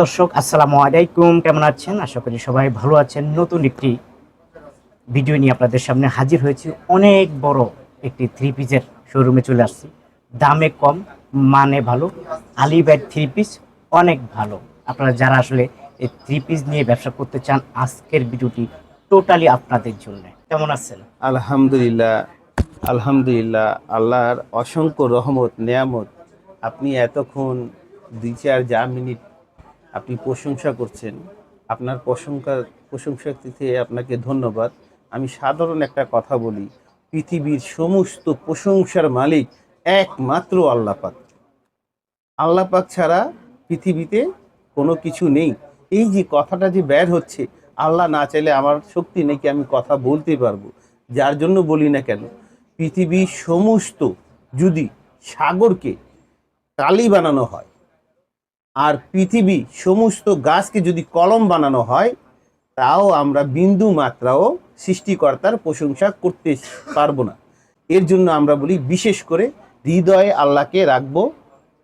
দর্শক, আসসালামু আলাইকুম। কেমন আছেন? আশা করি সবাই ভালো আছেন। নতুন একটি ভিডিও নিয়ে আপনাদের সামনে হাজির হয়েছি। অনেক বড় একটি থ্রি পিসের শোরুমে চলে আসছি। দামে কম মানে ভালো। আলিবাইট থ্রি পিস অনেক ভালো। আপনারা যারা আসলে এই থ্রি পিস নিয়ে ব্যবসা করতে চান, আজকের ভিডিওটি টোটালি আপনাদের জন্য। কেমন আছেন? আলহামদুলিল্লাহ আলহামদুলিল্লাহ, আল্লাহর অসংখ্য রহমত, নেয়ামত। আপনি এতক্ষণ দুই চার যা মিনিট আপনি প্রশংসা করছেন। আপনার প্রশংসা প্রশংসা প্রশংসাতে আপনাকে ধন্যবাদ। আমি সাধারণ একটা কথা বলি, পৃথিবীর সমস্ত প্রশংসার মালিক একমাত্র আল্লাপাক আল্লাপাক ছাড়া পৃথিবীতে কোনো কিছু নেই। এই যে কথাটা যে বের হচ্ছে, আল্লাহ না চাইলে আমার শক্তি নেই কি আমি কথা বলতে পারব? যার জন্য বলি না কেন? পৃথিবীর সমস্ত যদি সাগরকে কালি বানানো হয় আর পৃথিবী সমস্ত গাছকে যদি কলম বানানো হয়, তাও আমরা বিন্দু মাত্রাও সৃষ্টিকর্তার প্রশংসা করতে পারব না। এর জন্য আমরা বলি বিশেষ করে হৃদয়ে আল্লাহকে রাখব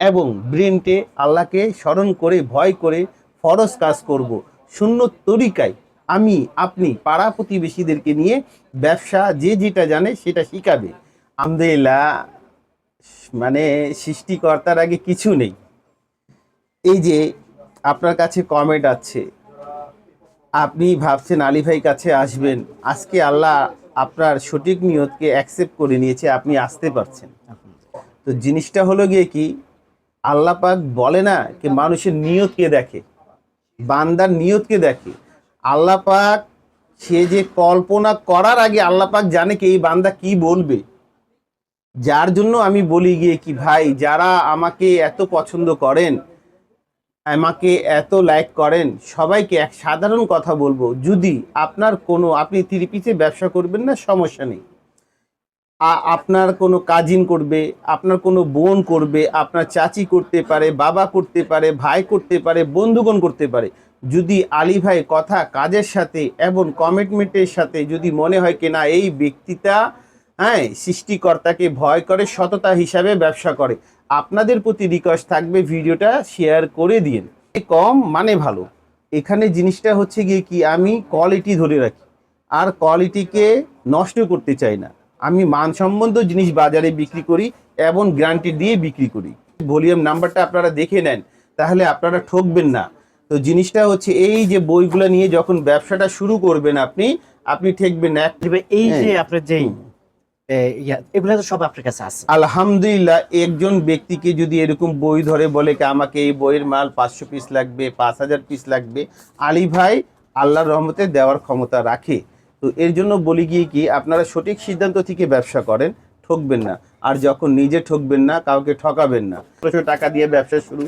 এবং ব্রেনটে আল্লাহকে স্মরণ করে, ভয় করে ফরজ কাজ করব। শূন্য তরিকায় আমি, আপনি পাড়া প্রতিবেশীদেরকে নিয়ে ব্যবসা যে যেটা জানে সেটা শিখাবে। আলহামদুলিল্লাহ মানে সৃষ্টিকর্তার আগে কিছু নেই। এই যে আপনার কাছে কমেন্ট আছে, আপনি ভাবছেন আলী ভাই কাছে আসবেন, আজকে আল্লাহ আপনার সঠিক নিয়তকে অ্যাকসেপ্ট করে নিয়েছে, আপনি আসতে পারছেন। তো জিনিসটা হলো গিয়ে কি, আল্লাহ পাক বলে না কি মানুষের নিয়তকে দেখে, বান্দার নিয়তকে দেখে। আল্লাহ পাক সে যে কল্পনা করার আগে আল্লাহ পাক জানে কি এই বান্দা কি বলবে। যার জন্য আমি বলি গিয়ে কি, ভাই, যারা আমাকে এত পছন্দ করেন আমাকে এত লাইক করেন, সবাইকে এক সাধারণ কথা বলব। যদি আপনার কোনো, আপনি তিরিপিতে ব্যবসা করবেন না, সমস্যা নেই। আপনার কোনো কাজিন করবে, আপনার কোনো বোন করবে, আপনার চাচি করতে পারে, বাবা করতে পারে, ভাই করতে পারে, বন্ধুগণ করতে পারে। যদি আলী ভাই কথা, কাজের সাথে এবং কমিটমেন্টের সাথে যদি মনে হয় কি না এই ব্যক্তিটা হ্যাঁ সৃষ্টিকর্তাকে ভয় করে সততা হিসাবে ব্যবসা করে। আপনাদের প্রতি রিকোয়েস্ট থাকবে ভিডিওটা শেয়ার করে দিন। কম মানে ভালো। এখানে জিনিসটা হচ্ছে গিয়ে কি আমি কোয়ালিটি ধরে রাখি। আর কোয়ালিটিকে নষ্ট করতে চাই না। আমি মানসম্মত জিনিস বাজারে বিক্রি করি এবং গ্যারান্টি দিয়ে বিক্রি করি। ভলিউম নাম্বারটা আপনারা দেখে নেন তাহলে আপনারা ঠকবেন না। তো জিনিসটা হচ্ছে এই যে বইগুলো নিয়ে যখন ব্যবসাটা শুরু করবেন আপনি আপনি ঠেকবেন না। এক- এই যে হ্যাঁ। আপনার যেই এগুলো তো সব আপনার কাছে আছে। আলহামদুলিল্লাহ, একজন ব্যক্তিকে যদি এরকম বই ধরে বলে কি আমাকে এই বইয়ের মাল পাঁচশো পিস লাগবে, পাঁচ হাজার পিস লাগবে, আলী ভাই আল্লাহর রহমতে দেওয়ার ক্ষমতা রাখে। তো এর জন্য বলি গিয়ে কি, আপনারা সঠিক সিদ্ধান্ত থেকে ব্যবসা করেন, ঠকবেন না। আর যখন নিজে ঠকবেন না, কাউকে ঠকাবেন না। টাকা দিয়ে ব্যবসা শুরু।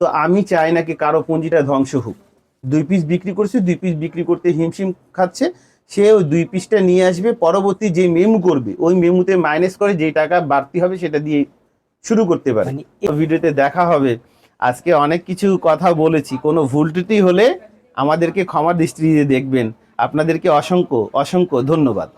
তো আমি চাই না কি কারও পুঁজিটা ধ্বংস হোক। দুই পিস বিক্রি করছে, দুই পিস বিক্রি করতে হিমশিম খাচ্ছে সে ওই দুই পিসটা নিয়ে আসবে পরবর্তী যে মেমু করবে ওই মেমুতে মাইনাস করে যে টাকা বাড়তি হবে সেটা দিয়ে শুরু করতে পারে। মানে ভিডিওতে দেখা হবে। আজকে অনেক কিছু কথা বলেছি কোনো ভুল ত্রুটি হলে আমাদেরকে ক্ষমা দৃষ্টি দিয়ে দেখবেন। আপনাদেরকে অসংখ্য অসংখ্য ধন্যবাদ।